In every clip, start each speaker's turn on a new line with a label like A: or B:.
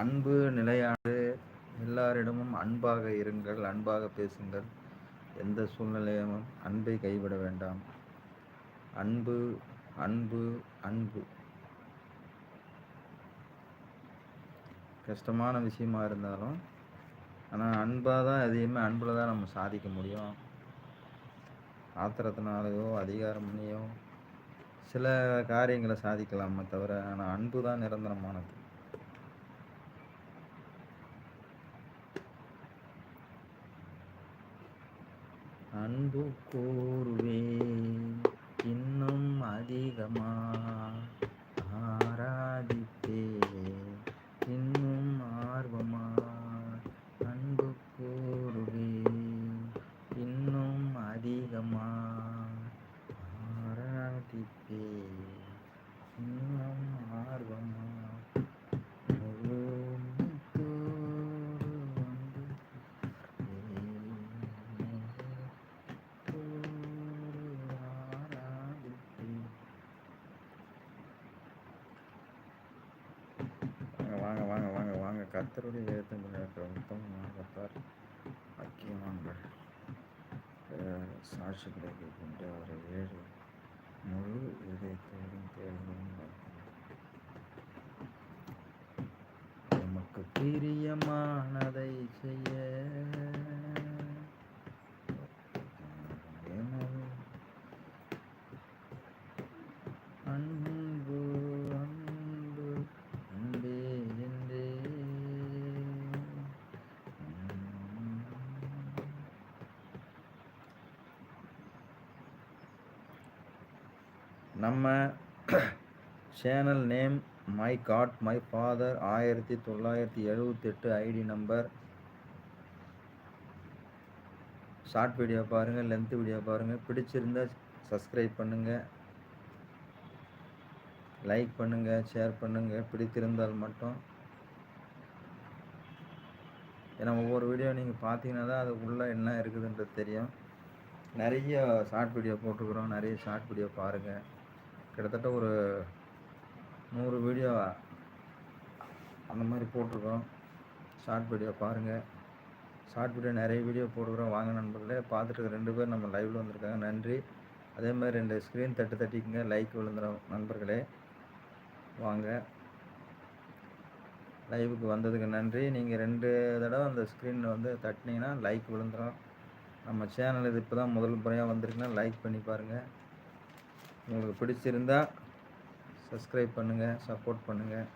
A: அன்பு நிலையானது. எல்லாரிடமும் அன்பாக இருங்கள் அன்பாக பேசுங்கள். எந்த சூழ்நிலையும் அன்பை கைவிட வேண்டாம். அன்பு அன்பு அன்பு. கஷ்டமான விஷயமா இருந்தாலும் ஆனால் அன்பாக தான் எதையுமே அன்பில் தான் நம்ம சாதிக்க முடியும். ஆத்திரத்தினாலேயோ அதிகாரம்லேயோ சில காரியங்களை சாதிக்கலாமே தவிர ஆனால் அன்பு தான் நிரந்தரமானது. அன்பு கூறுவேன் இன்னும் அதிகமாக பிரியமானதை செய்ய. அன்பு அன்பு அன்பே என்றே. நம்ம channel name my god my father ஆயிரத்தி தொள்ளாயிரத்தி எழுபத்தெட்டு ஐடி நம்பர் ஷார்ட் வீடியோ பாருங்கள் லென்த் வீடியோ பாருங்கள் பிடிச்சிருந்தா சப்ஸ்கிரைப் பண்ணுங்கள் லைக் பண்ணுங்கள் ஷேர் பண்ணுங்கள் பிடித்திருந்தால் மட்டும். ஏன்னா ஒவ்வொரு வீடியோ நீங்கள் பார்த்தீங்கன்னா தான் அது உள்ளே என்ன இருக்குதுன்றது தெரியும். நிறைய ஷார்ட் வீடியோ போட்டுக்கிறோம் நிறைய ஷார்ட் வீடியோ பாருங்கள் கிட்டத்தட்ட ஒரு நூறு வீடியோ அந்த மாதிரி போட்டிருக்கோம். ஷார்ட் வீடியோ பாருங்கள் ஷார்ட் வீடியோ நிறைய வீடியோ போட்டுக்கிறோம் வாங்க நண்பர்களே பார்த்துட்டு ரெண்டு பேர் நம்ம லைவில் வந்திருக்காங்க. நன்றி. அதே மாதிரி ரெண்டு ஸ்க்ரீன் தட்டு தட்டிக்குங்க. லைக் விழுந்துடும் நண்பர்களே. வாங்க. லைவுக்கு வந்ததுக்கு நன்றி. நீங்கள் ரெண்டு தடவை அந்த ஸ்க்ரீனில் வந்து தட்டினீங்கன்னா லைக் விழுந்துடும் நம்ம சேனல் இது இப்போ தான் முதல் முறையாக வந்திருக்குன்னா லைக் பண்ணி பாருங்கள் உங்களுக்கு பிடிச்சிருந்தால் சப்ஸ்கிரைப் பண்ணுங்கள் சப்போர்ட் பண்ணுங்கள்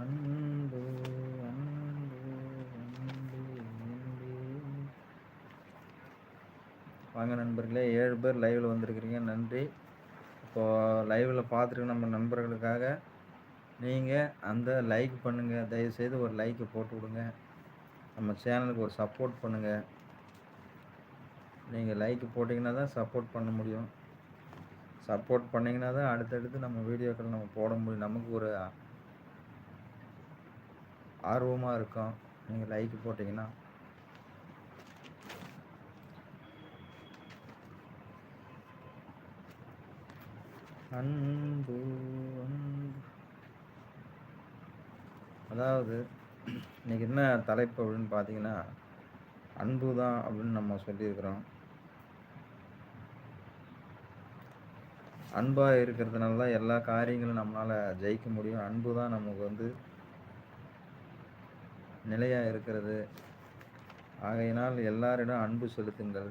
A: அன்பு அன்பு அன்பு அன்பு. வாங்க நண்பர்களே ஏழு பேர் லைவில் வந்திருக்கிறீங்க. நன்றி. இப்போது லைவில் பார்த்துருக்க நம்ம நண்பர்களுக்காக நீங்கள் அந்த லைக் பண்ணுங்கள் தயவுசெய்து ஒரு லைக்கு போட்டு விடுங்க. நம்ம சேனலுக்கு ஒரு சப்போர்ட் பண்ணுங்கள் நீங்கள் லைக் போட்டிங்கன்னா தான் சப்போர்ட் பண்ண முடியும். சப்போர்ட் பண்ணிங்கன்னா தான் அடுத்தடுத்து நம்ம வீடியோக்கள் நம்ம போட முடியும். நமக்கு ஒரு ஆர்வமாக இருக்கும். நீங்கள் லைக் போட்டிங்கன்னா. அன்பு அன்பு. அதாவது இன்னைக்கு என்ன தலைப்பு அப்படின்னு பார்த்தீங்கன்னா அன்பு தான் அப்படின்னு நம்ம சொல்லியிருக்கிறோம். அன்பாக இருக்கிறதுனால தான் எல்லா காரியங்களும் நம்மளால் ஜெயிக்க முடியும். அன்பு தான் நமக்கு வந்து நிலையாக இருக்கிறது. ஆகையினால் எல்லாரிடம் அன்பு செலுத்துங்கள்.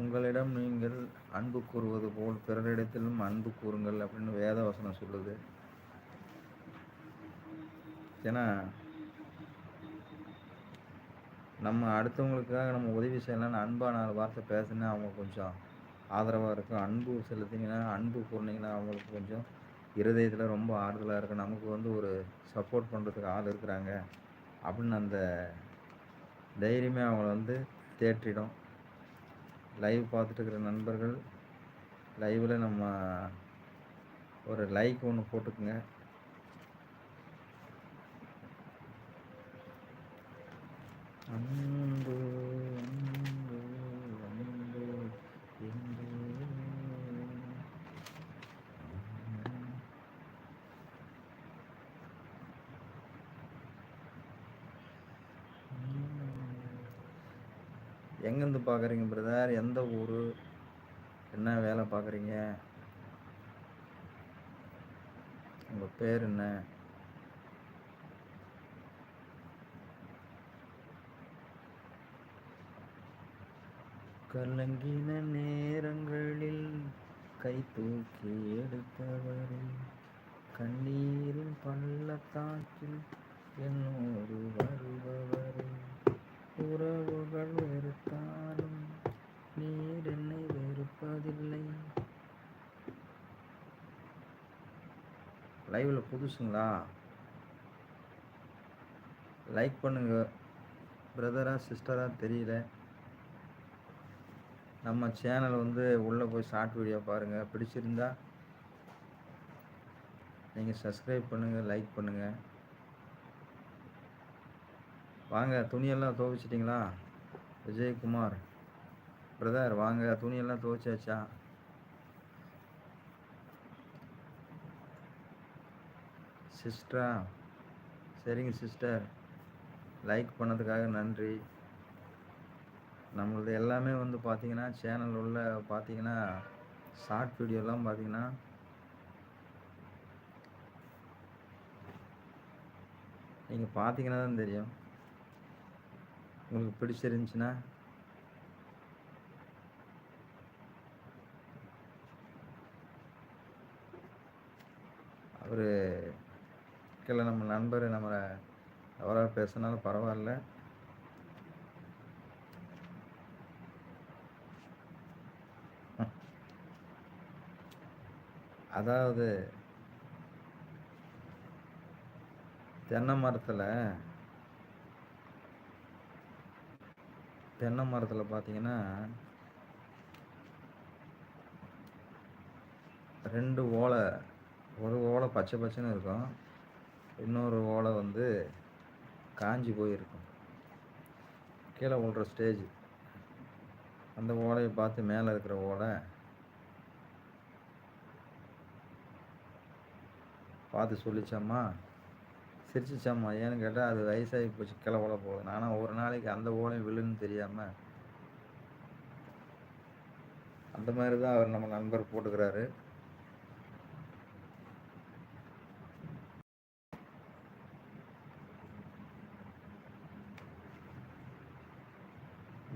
A: உங்களிடம் நீங்கள் அன்பு கூறுவது போல் பிறரிடத்திலும் அன்பு கூறுங்கள் அப்படின்னு வேத வசனம் சொல்லுது. ஏன்னா நம்ம அடுத்தவங்களுக்காக நம்ம உதவி செய்யலாம்னு அன்பாக நாலு வார்த்தை பேசினா அவங்க கொஞ்சம் ஆதரவாக இருக்கும் அன்பு செலுத்திங்கன்னா அன்பு கூறினீங்கன்னா அவங்களுக்கு கொஞ்சம் இருதயத்தில் ரொம்ப ஆறுதலாக இருக்கும் நமக்கு வந்து ஒரு சப்போர்ட் பண்ணுறதுக்கு ஆள் இருக்கிறாங்க. அப்படின்னு அந்த தைரியமே அவங்கள வந்து தேற்றிடும். லைவ் பார்த்துட்டு இருக்கிற நண்பர்கள் லைவில் நம்ம ஒரு லைக் ஒன்று போட்டுக்குங்க. அன்பு அன்பு என்று எங்கேருந்து பார்க்குறீங்க பிரதர் எந்த ஊர்? என்ன வேலை பார்க்குறீங்க? உங்கள் பேர் என்ன? கலங்கின நேரங்களில் கை தூக்கி எடுத்தவரே கண்ணீரின் பள்ளத்தாக்கில் என்னோடு வருபவரே உறவுகள் வெறுத்தாலும் நீர் என்னை வெறுப்பதில்லை. லைவ்ல புதுசுங்களா? லைக் பண்ணுங்க. பிரதரா சிஸ்டரா தெரியல. நம்ம சேனல் வந்து உள்ளே போய் ஷார்ட் வீடியோ பாருங்கள் பிடிச்சிருந்தா நீங்கள் சப்ஸ்கிரைப் பண்ணுங்கள் லைக் பண்ணுங்கள் வாங்க துணியெல்லாம் துவைச்சிட்டிங்களா? விஜயகுமார் பிரதர் வாங்க துணியெல்லாம் துவைச்சாச்சா? சிஸ்டரா சரிங்க சிஸ்டர் லைக் பண்ணதுக்காக நன்றி. நம்மளது எல்லாமே வந்து பார்த்தீங்கன்னா சேனல் உள்ள பார்த்தீங்கன்னா ஷார்ட் வீடியோலாம் பார்த்தீங்கன்னா நீங்கள் பார்த்தீங்கன்னா தான் தெரியும். உங்களுக்கு பிடிச்சிருந்துச்சுன்னா? அவர் கீழே நம்ம நண்பர் நம்மளை அவராக பேசினாலும் பரவாயில்ல. அதாவது தென்னை மரத்தில் தென்னை மரத்தில் பார்த்தீங்கன்னா ரெண்டு ஓலை ஒரு ஓலை பச்சை பச்சைன்னு இருக்கும். இன்னொரு ஓலை வந்து காஞ்சி போயிருக்கும். கீழே விழுற ஸ்டேஜ் அந்த ஓலையை பார்த்து மேலே இருக்கிற ஓலை பார்த்து சொல்லிச்சம்மா சிரிச்சிச்சாம்மா ஏன்னு கேட்டால் அது வயசாகி போச்சு கிளை ஓலை போகுது. ஆனால் ஒரு நாளைக்கு அந்த ஓலையும் விழுன்னு தெரியாமல் அந்த மாதிரி தான் அவர் நம்ம நண்பர் போட்டுக்கிறாரு.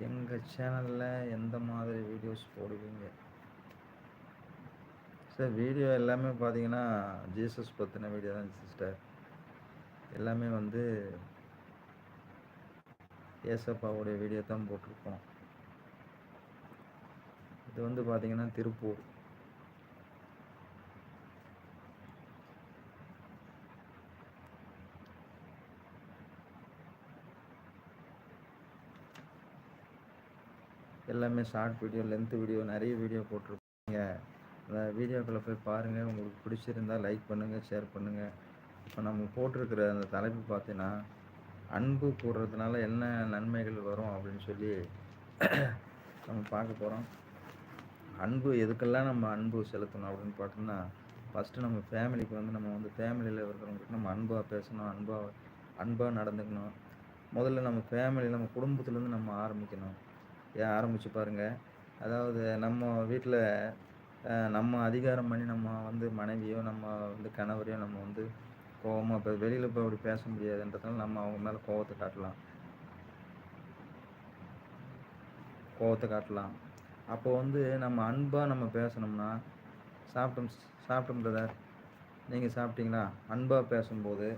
A: எங்கள் சேனலில் எந்த மாதிரி வீடியோஸ் போடுவீங்க? சார் வீடியோ எல்லாமே பார்த்தீங்கன்னா ஜீசஸ் பற்றின வீடியோ தான் சிஸ்டர் எல்லாமே வந்து ஏசப்பாவுடைய வீடியோ தான் போட்டிருக்கோம். இது வந்து பார்த்தீங்கன்னா திருப்பூர். எல்லாமே ஷார்ட் வீடியோ லென்த் வீடியோ நிறைய வீடியோ போட்டிருக்கீங்க அந்த வீடியோக்களை போய் பாருங்கள் உங்களுக்கு பிடிச்சிருந்தா லைக் பண்ணுங்கள் ஷேர் பண்ணுங்கள் இப்போ நம்ம போட்டிருக்கிற அந்த தலைப்பு பார்த்தீங்கன்னா அன்பு கூடுறதுனால என்ன நன்மைகள் வரும் அப்படின்னு சொல்லி நம்ம பார்க்க போகிறோம் அன்பு எதுக்கெல்லாம் நம்ம அன்பு செலுத்தணும் அப்படின்னு பார்த்தோம்னா ஃபஸ்ட்டு நம்ம ஃபேமிலிக்கு வந்து நம்ம வந்து ஃபேமிலியில் இருக்கிறவங்களுக்கு நம்ம அன்பாக பேசணும் அன்பாக அன்பாக நடந்துக்கணும். முதல்ல நம்ம ஃபேமிலி நம்ம குடும்பத்துலேருந்து நம்ம ஆரம்பிக்கணும். ஏன் ஆரம்பித்து பாருங்கள் அதாவது நம்ம வீட்டில் நம்ம அதிகாரம் பண்ணி நம்ம வந்து மனைவியோ நம்ம வந்து கணவரையோ நம்ம வந்து கோவமாக இப்போ வெளியில் இப்போ அப்படி பேச முடியாதுன்றதுனால நம்ம அவங்க மேலே கோவத்தை காட்டலாம். கோவத்தை காட்டலாம். அப்போ வந்து நம்ம அன்பாக நம்ம பேசணும்னா சாப்பிட்டோம் சாப்பிட்டோம் பிரதர் நீங்கள் சாப்பிட்டீங்களா? அன்பாக பேசும்போது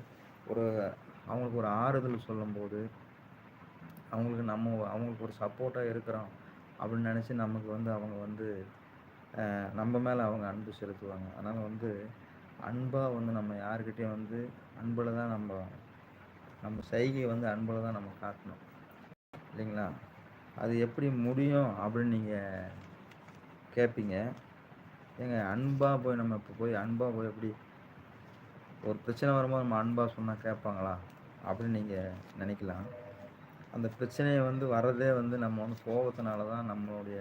A: ஒரு அவங்களுக்கு ஒரு ஆறுதல் சொல்லும்போது அவங்களுக்கு நம்ம அவங்களுக்கு ஒரு சப்போர்ட்டாக இருக்கிறோம் அப்படின்னு நினச்சி நமக்கு வந்து அவங்க வந்து நம்ம மேலே அவங்க அன்பு செலுத்துவாங்க. அதனால் வந்து அன்பாக வந்து நம்ம யாருக்கிட்டேயும் வந்து அன்பில் தான் நம்ம நம்ம சைகை வந்து அன்பில் தான் நம்ம காட்டணும். இல்லைங்களா? அது எப்படி முடியும் அப்படின்னு நீங்கள் கேட்பீங்க ஏங்க அன்பாக போய் நம்ம இப்போ போய் அன்பாக போய் எப்படி ஒரு பிரச்சனை வரும்போது நம்ம அன்பாக சொன்னால் கேட்பாங்களா? அப்படின்னு நீங்கள் நினைக்கலாம். அந்த பிரச்சனையை வந்து வர்றதே வந்து நம்ம வந்து கோபத்தினால தான் நம்மளுடைய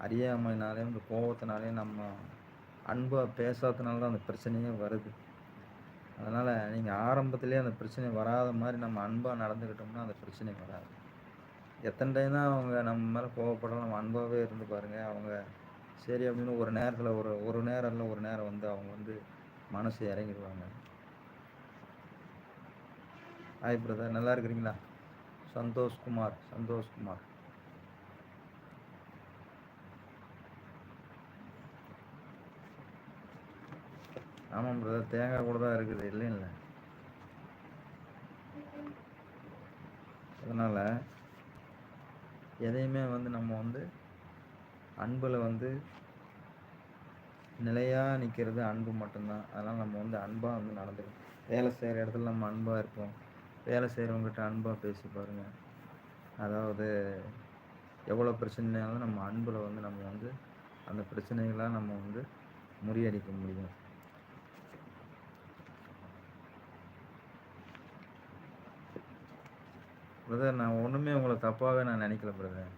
A: அறியாமையினாலே இந்த கோபத்தினாலே நம்ம அன்பாக பேசாததுனால தான் அந்த பிரச்சனையே வருது. அதனால் நீங்கள் ஆரம்பத்திலே அந்த பிரச்சனை வராத மாதிரி நம்ம அன்பாக நடந்துக்கிட்டோம்னா அந்த பிரச்சனை வராது. எத்தனை டைம் தான் அவங்க நம்ம மேலே கோவப்படலாம் நம்ம அன்பாகவே இருந்து பாருங்கள் அவங்க சரி அப்படின்னு ஒரு நேரத்தில் ஒரு ஒரு நேரம் இல்லை ஒரு நேரம் வந்து அவங்க வந்து மனசு இறங்கிடுவாங்க ஹாய் பிரதர் நல்லா இருக்கிறீங்களா? சந்தோஷ்குமார் சந்தோஷ்குமார். ஆமாம் பிரதர் தேங்காய் கூட தான் இருக்குது. இல்லைங்கள அதனால் எதையுமே வந்து நம்ம வந்து அன்பில் வந்து நிலையாக நிற்கிறது அன்பு மட்டும்தான். அதனால் நம்ம வந்து அன்பாக வந்து நடந்துக்கணும். வேலை செய்கிற இடத்துல நம்ம அன்பாக இருப்போம். வேலை செய்கிறவங்ககிட்ட அன்பாக பேசி பாருங்கள் அதாவது எவ்வளோ பிரச்சனைனாலும் நம்ம அன்பில் வந்து நம்ம வந்து அந்த பிரச்சனைகளாக நம்ம வந்து முறியடிக்க முடியும். பிரதர் நான் ஒன்றுமே உங்களை தப்பாகவே நான் நினைக்கல பிரதர்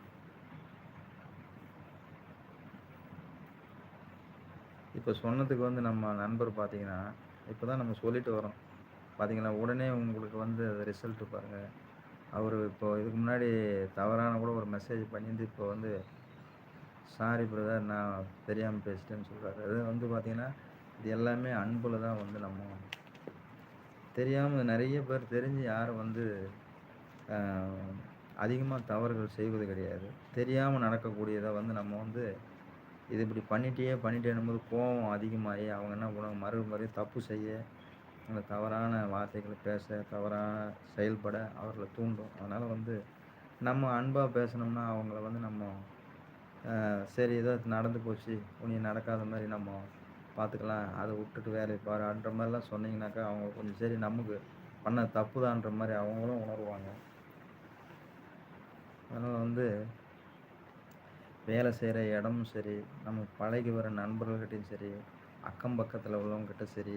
A: இப்போ சொன்னதுக்கு வந்து நம்ம நண்பர் பார்த்தீங்கன்னா இப்போ தான் நம்ம சொல்லிட்டு வரோம். பார்த்தீங்களா உடனே உங்களுக்கு வந்து அது ரிசல்ட்டு பாருங்கள் அவர் இப்போ இதுக்கு முன்னாடி தவறான கூட ஒரு மெசேஜ் பண்ணியிருந்து இப்போ வந்து சாரி பிரதர் நான் தெரியாமல் பேசிட்டேன்னு சொல்கிறாரு அது வந்து பார்த்திங்கன்னா இது எல்லாமே அன்பில் தான் வந்து நம்ம தெரியாமல் நிறைய பேர் தெரிஞ்சு யாரும் வந்து அதிகமாக தவறுகள் செய்வது கிடையாது. தெரியாமல் நடக்கக்கூடியதை வந்து நம்ம வந்து இது இப்படி பண்ணிட்டே பண்ணிட்டேனும்போது கோபம் அதிகமாகி அவங்க என்ன பண்ணுவாங்க? மறு மறு தப்பு செய்ய அந்த தவறான வார்த்தைகளை பேச தவறான செயல்பட அவர்களை தூண்டும். அதனால் வந்து நம்ம அன்பாக பேசணும்னா அவங்கள வந்து நம்ம சரி ஏதோ நடந்து போச்சு உனி நடக்காத மாதிரி நம்ம பார்த்துக்கலாம் அதை விட்டுட்டு வேலையை பாருன்ற மாதிரிலாம் சொன்னீங்கன்னாக்கா அவங்க கொஞ்சம் சரி நமக்கு பண்ண தப்பு தான்ற மாதிரி அவங்களும் உணர்வாங்க. அதனால் வந்து வேலை செய்கிற இடமும் சரி நம்ம பழகி வர நண்பர்கள்கிட்டையும் சரி அக்கம் பக்கத்தில் உள்ளவங்ககிட்ட சரி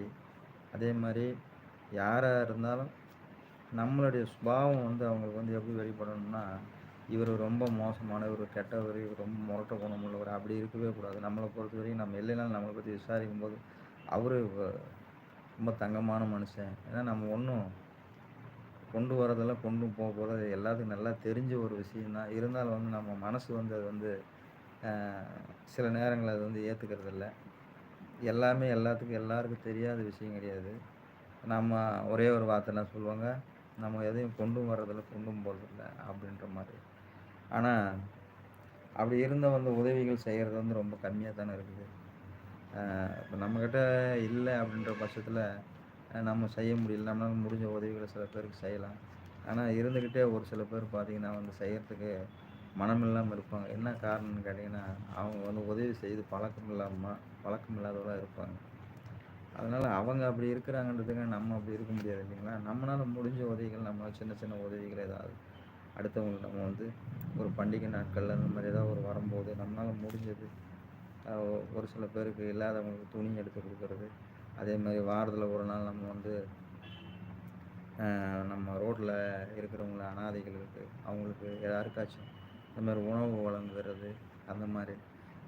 A: அதே மாதிரி யாராக இருந்தாலும் நம்மளுடைய சுபாவம் வந்து அவங்களுக்கு வந்து எப்படி வெளிப்படணும்னா இவர் ரொம்ப மோசமானவர் கெட்டவர் இவர் ரொம்ப முரட்ட குணம் உள்ளவர் அப்படி இருக்கவே கூடாது. நம்மளை பொறுத்த வரைக்கும் நம்ம இல்லைனாலும் நம்மளை பற்றி விசாரிக்கும் போது அவர் ரொம்ப தங்கமான மனுஷன். ஏன்னா நம்ம ஒன்றும் கொண்டு வரதெல்லாம் கொண்டு போக போகிறது எல்லாத்துக்கும் நல்லா தெரிஞ்ச ஒரு விஷயந்தான் இருந்தாலும் வந்து நம்ம மனசு வந்து அது வந்து சில நேரங்களில் அது வந்து ஏற்றுக்கிறது இல்லை எல்லாமே எல்லாத்துக்கும் எல்லாருக்கும் தெரியாத விஷயம் கிடையாது. நம்ம ஒரே ஒரு வார்த்தைலாம் சொல்லுவாங்க நம்ம எதையும் கொண்டும் வர்றதில்ல கொண்டும் போகிறதில்ல அப்படின்ற மாதிரி. ஆனால் அப்படி இருந்த வந்து உதவிகள் செய்கிறது வந்து ரொம்ப கம்மியாக தானே இருக்குது இப்போ நம்மக்கிட்ட இல்லை அப்படின்ற பட்சத்தில் நம்ம செய்ய முடியல. நம்மளால் முடிஞ்ச உதவிகளை சில பேருக்கு செய்யலாம். ஆனால் இருந்துக்கிட்டே ஒரு சில பேர் பார்த்திங்கன்னா வந்து செய்கிறதுக்கு மனம் இல்லாமல் இருப்பாங்க. என்ன காரணம்னு கேட்டிங்கன்னா அவங்க வந்து உதவி செய்து பழக்கம் இல்லாமல் பழக்கம் இல்லாதவராக இருப்பாங்க. அதனால் அவங்க அப்படி இருக்கிறாங்கன்றதுக்கு நம்ம அப்படி இருக்க முடியாது இல்லைங்களா? நம்மளால் முடிஞ்ச உதவிகள் நம்மளால் சின்ன சின்ன உதவிகள் ஏதாவது அடுத்தவங்களுக்கு நம்ம வந்து ஒரு பண்டிகை நாட்கள் அந்த மாதிரி ஏதாவது ஒரு வரும்போது நம்மளால் முடிஞ்சது ஒரு சில பேருக்கு இல்லாதவங்களுக்கு துணி எடுத்து கொடுக்குறது அதே மாதிரி வாரத்தில் ஒரு நாள் நம்ம வந்து நம்ம ரோட்டில் இருக்கிறவங்கள அனாதைகளுக்கு அவங்களுக்கு யாருக்காச்சும் இந்த மாதிரி உணவு வழங்குறது அந்த மாதிரி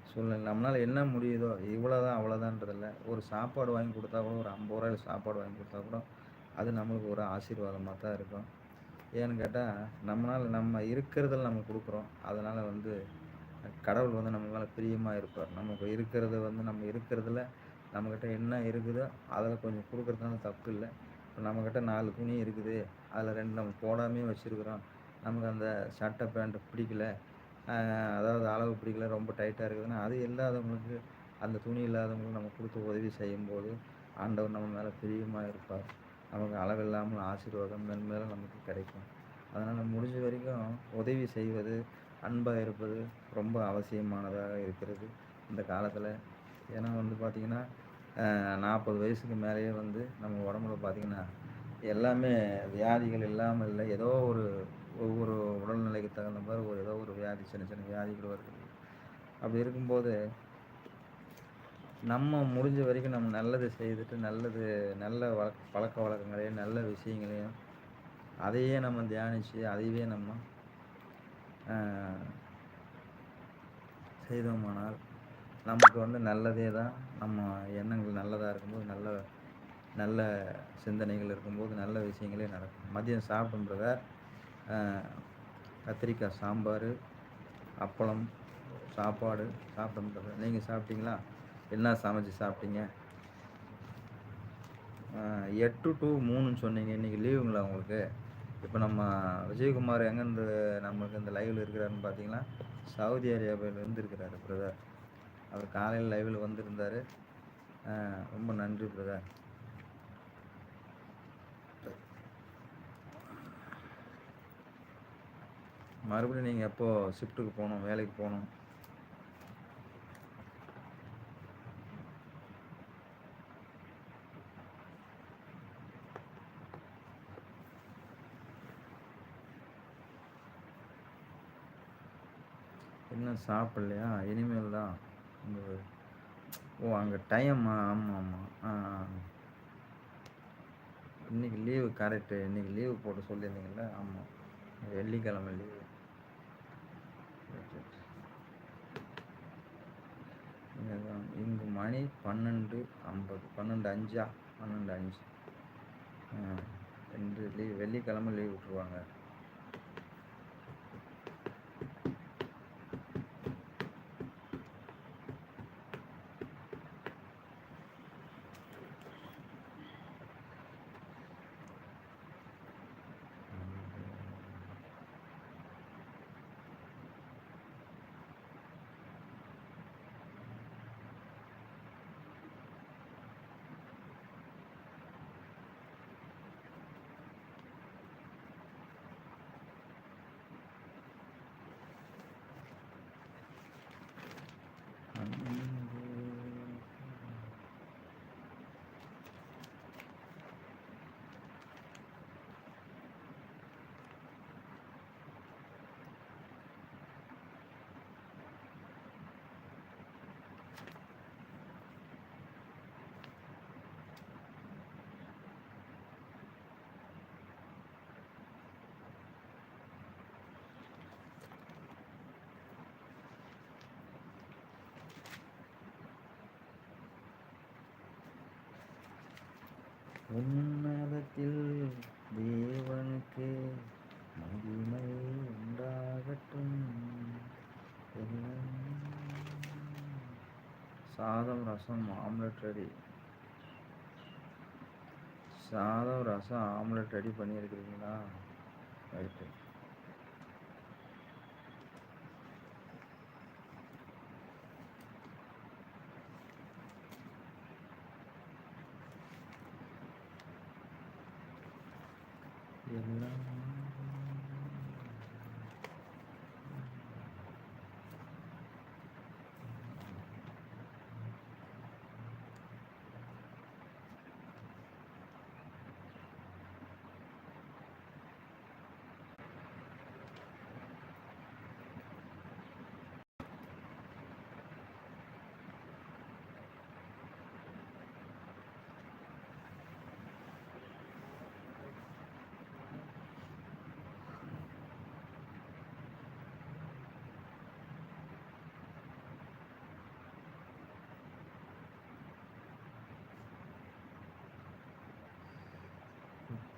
A: சூழ்நிலை. நம்மளால் என்ன முடியுதோ இவ்வளோ தான் அவ்வளோதான்றதில்ல ஒரு சாப்பாடு வாங்கி கொடுத்தா கூட ஒரு ஐம்பது ரூபாய் சாப்பாடு வாங்கி கொடுத்தா கூட அது நம்மளுக்கு ஒரு ஆசீர்வாதமாக தான் இருக்கும். ஏன்னு கேட்டால் நம்மளால் நம்ம இருக்கிறதில் நம்ம கொடுக்குறோம். அதனால் வந்து கடவுள் வந்து நம்ம மேலே பிரியமாக இருப்பார். நமக்கு இருக்கிறத வந்து நம்ம இருக்கிறதுல நம்மக்கிட்ட என்ன இருக்குதோ அதில் கொஞ்சம் கொடுக்குறதுனால தப்பு இல்லை. இப்போ நம்மக்கிட்ட நாலு துணி இருக்குது. அதில் ரெண்டு நம்ம போடாமே வச்சுருக்குறோம். நமக்கு அந்த சட்டை பேண்ட்டு பிடிக்கல. அதாவது அளவு பிடிக்கல ரொம்ப டைட்டாக இருக்குதுன்னா அது இல்லாதவங்களுக்கு அந்த துணி இல்லாதவங்களுக்கு நம்ம கொடுத்து உதவி செய்யும்போது ஆண்டவர் நம்ம மேலே பிரியமாக இருப்பார். நமக்கு அளவில்லாமல் ஆசீர்வாதம் மென்மேலும் நமக்கு கிடைக்கும். அதனால் முடிஞ்ச வரைக்கும் உதவி செய்வது அன்பாக இருப்பது ரொம்ப அவசியமானதாக இருக்கிறது இந்த காலத்தில். ஏன்னா வந்து பார்த்திங்கன்னா நாற்பது வயசுக்கு மேலேயே வந்து நம்ம உடம்புல பார்த்திங்கன்னா எல்லாமே வியாதிகள் இல்லாமல் இல்லை. ஏதோ ஒரு ஒவ்வொரு உடல்நிலைக்கு தகுந்த மாதிரி ஒரு ஏதோ ஒரு வியாதி சின்ன சின்ன வியாதிகள் வருது. அப்படி இருக்கும்போது நம்ம முடிஞ்ச வரைக்கும் நம்ம நல்லது செய்துட்டு நல்லது நல்ல வழக்க பழக்க வழக்கங்களையும் நல்ல விஷயங்களையும் அதையே நம்ம தியானித்து அதையே நம்ம செய்தோமானால் நமக்கு வந்து நல்லதே தான். நம்ம எண்ணங்கள் நல்லதாக இருக்கும்போது நல்ல நல்ல சிந்தனைகள் இருக்கும்போது நல்ல விஷயங்களே நடக்கும். மதியம் சாப்பிடும் கத்திரிக்காய் சாம்பார் அப்பளம் சாப்பாடு சாப்பிடும் பிரதர் நீங்கள் சாப்பிட்டீங்களா? என்ன சமைச்சு சாப்பிட்டீங்க? எட்டு டு மூணுன்னு சொன்னீங்க. இன்றைக்கி லீவுங்களா உங்களுக்கு? இப்போ நம்ம விஜயகுமார் எங்கேருந்து நம்மளுக்கு இந்த லைவில் இருக்கிறாருன்னு பார்த்தீங்கன்னா சவுதி அரேபியாவிலேருந்து இருக்கிறாரு பிரதர் அவர் காலையில் லைவில் வந்திருந்தார். ரொம்ப நன்றி பிரதர் மறுபடியும் நீங்கள் எப்போ ஷிஃப்ட்டுக்கு போகணும் வேலைக்கு போகணும்? இன்னும் சாப்பிட்லையா? இனிமேல் தான். ஓ அங்கே டைம் ஆமாம் ஆமாம் ஆ இன்றைக்கி இன்னைக்கு லீவு கரெக்டு இன்றைக்கி லீவு போட்டு சொல்லியிருந்தீங்கல்ல? ஆமாம் வெள்ளிக்கிழமை லீவு இங்கு மணி பன்னெண்டு ஐம்பது. பன்னெண்டு அஞ்சா? பன்னெண்டு அஞ்சு. ரெண்டு லீவ் வெள்ளிக்கிழமை லீவ் விட்ருவாங்க உன்னதத்தில் தேவனுக்கு மகிமை உண்டாகட்டும். சாதம் ரசம் ஆம்லெட் ரெடி. சாதம் rasam omelette ready பண்ணியிருக்கிறீங்களா? Right.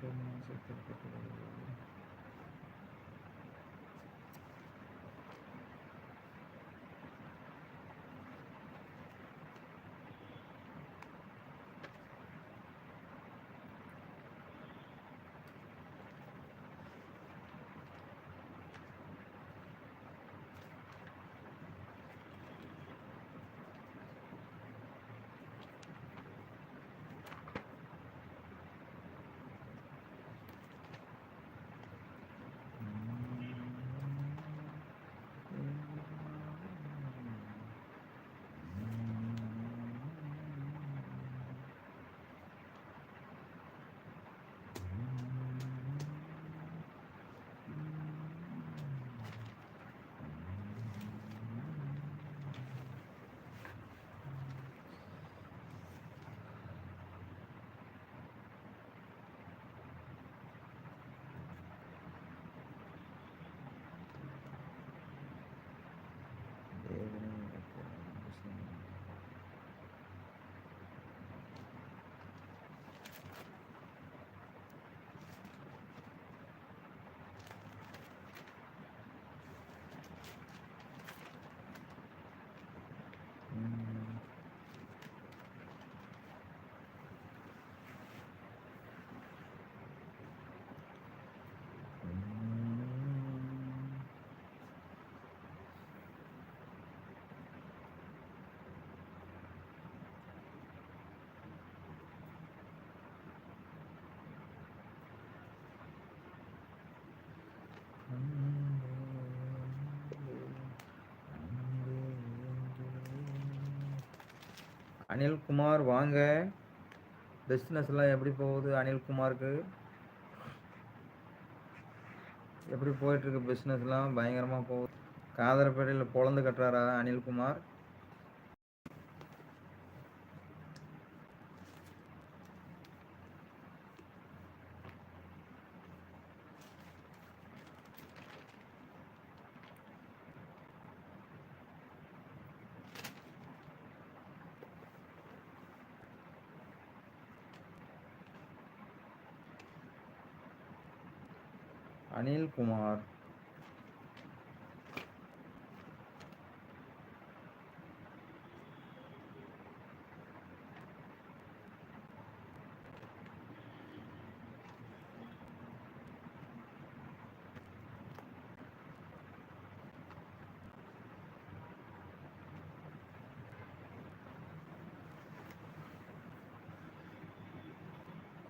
A: Permanece hasta el que Anilkumar வாங்க. பிஸ்னஸ்லாம் எப்படி போகுது அனில்குமாருக்கு? எப்படி போயிட்டுருக்கு பிஸ்னஸ்லாம் பயங்கரமாக போகுது. காதரப்பேட்டையில் பொழந்து கட்டுறாரா அனில்குமார்? அனில்குமார்.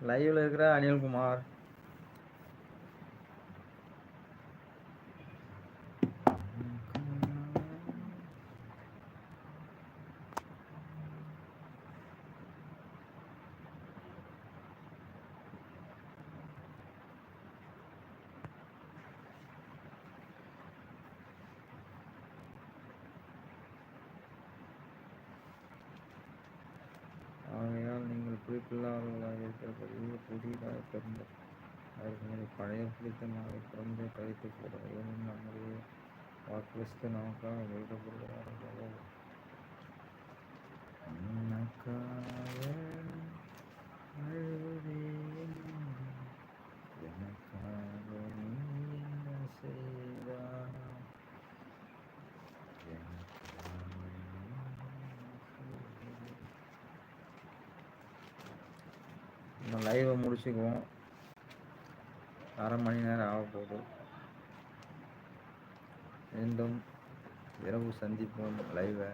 A: லைவ்ல இருக்கிற அனில்குமார். நம்ம லைவை முடிச்சுக்குவோம். அரை மணி நேரம் ஆக போகுது. மீண்டும் இரவு சந்திப்போம் லைவை